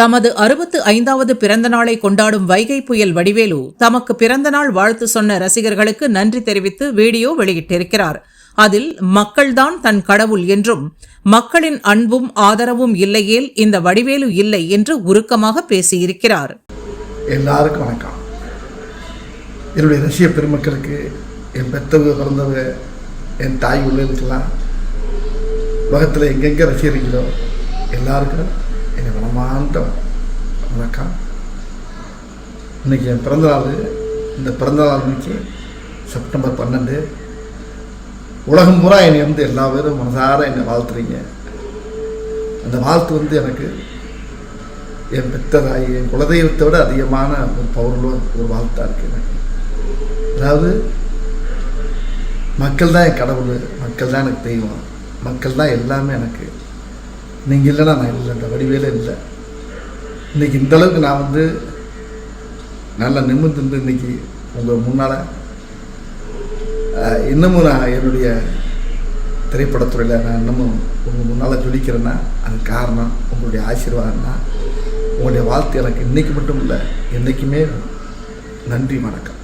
தமது அறுபத்து ஐந்தாவது பிறந்த நாளை கொண்டாடும் வைகை புயல் வடிவேலு தமக்கு பிறந்த நாள் வாழ்த்து சொன்ன ரசிகர்களுக்கு நன்றி தெரிவித்து வீடியோ வெளியிட்டிருக்கிறார். அதில் மக்கள்தான் தன் கடவுள் என்றும் மக்களின் அன்பும் ஆதரவும் இல்லையேல் இந்த வடிவேலு இல்லை என்று உருக்கமாக பேசியிருக்கிறார். எல்லாருக்கும் வணக்கம். என்னுடைய ரசிக பெருமக்களுக்கு என் பெற்றவங்க பிறந்தவங்க என் தாய் உள்ளதுக்கெல்லாம் உலகத்தில் எங்கெங்கே ரசிகர்களோ எல்லாருக்கும் பிரம்மாண்டம். வணக்கம். இன்னைக்கு என் பிறந்தநாள் இந்த பிறந்தநாள் அன்னைக்கு செப்டம்பர் பன்னெண்டு. உலகம் பூரா என்னை வந்து எல்லா பேரும் மனசார என்னை வாழ்த்துறீங்க. அந்த வாழ்த்து வந்து எனக்கு என் பெத்ததாய் என் குலதெய்வத்தை விட அதிகமான ஒரு பவர்ல ஒரு வாழ்த்தாக இருக்குது எனக்கு. அதாவது மக்கள் தான் என் கடவுள் மக்கள் தான் எனக்கு தெய்வம் மக்கள் தான் எல்லாமே எனக்கு. நீங்கள் இல்லைன்னா நான் இல்லை இந்த வடிவேலே இல்லை. இன்றைக்கி இந்த அளவுக்கு நான் வந்து நல்லா நிமிர்ந்து இன்றைக்கி உங்கள் முன்னால் இன்னமும் நான் என்னுடைய திரைப்படத்துறையில் நான் இன்னமும் உங்கள் முன்னால் ஜொலிக்கிறேன்னா அது காரணம் உங்களுடைய ஆசீர்வாதம்னா உங்களுடைய வாழ்த்து எனக்கு இன்றைக்கி மட்டும் இல்லை என்றைக்குமே நன்றி வணக்கம்.